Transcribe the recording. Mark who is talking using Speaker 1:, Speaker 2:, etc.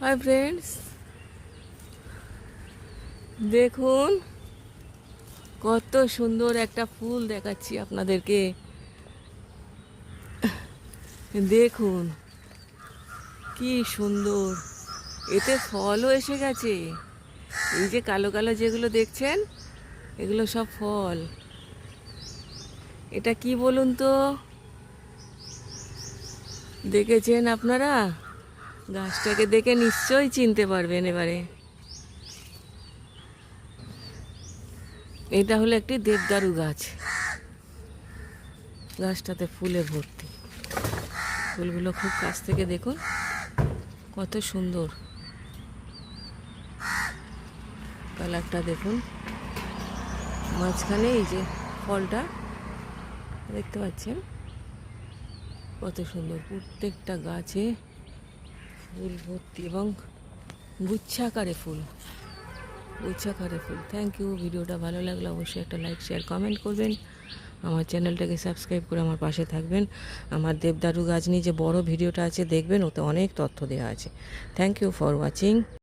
Speaker 1: Hi friends দেখুন, কত সুন্দর একটা ফুল দেখাচ্ছি আপনাদেরকে। দেখুন, কি সুন্দর। এতে ফলও এসে গেছে। এই যে কালো কালো যেগুলো দেখছেন, এগুলো সব ফল। এটা কি বলুন তো? দেখেছেন আপনারা? গাছটাকে দেখে নিশ্চয়ই চিনতে পারবেন এবারে। এটা হলো একটি দেবদারু গাছ। গাছটাতে ফুলে ভর্তি। ফুলগুলো খুব কাছ থেকে দেখুন, কত সুন্দর। কালারটা দেখুন। মাঝখানে এই যে ফলটা, দেখতে পাচ্ছেন? কত সুন্দর প্রত্যেকটা গাছে। ফুল ভর্তি এবং গুচ্ছাকারে ফুল। গুচ্ছাকারে ফুল। থ্যাংক ইউ ভিডিওটা ভালো লাগলে অবশ্যই একটা লাইক শেয়ার কমেন্ট করবেন। আমার চ্যানেলটাকে সাবস্ক্রাইব করে আমার পাশে থাকবেন। আমার দেবদারু গাছ নিয়ে যে বড় ভিডিওটা আছে, দেখবেন, ওতে অনেক তথ্য দেওয়া আছে। Thank you for watching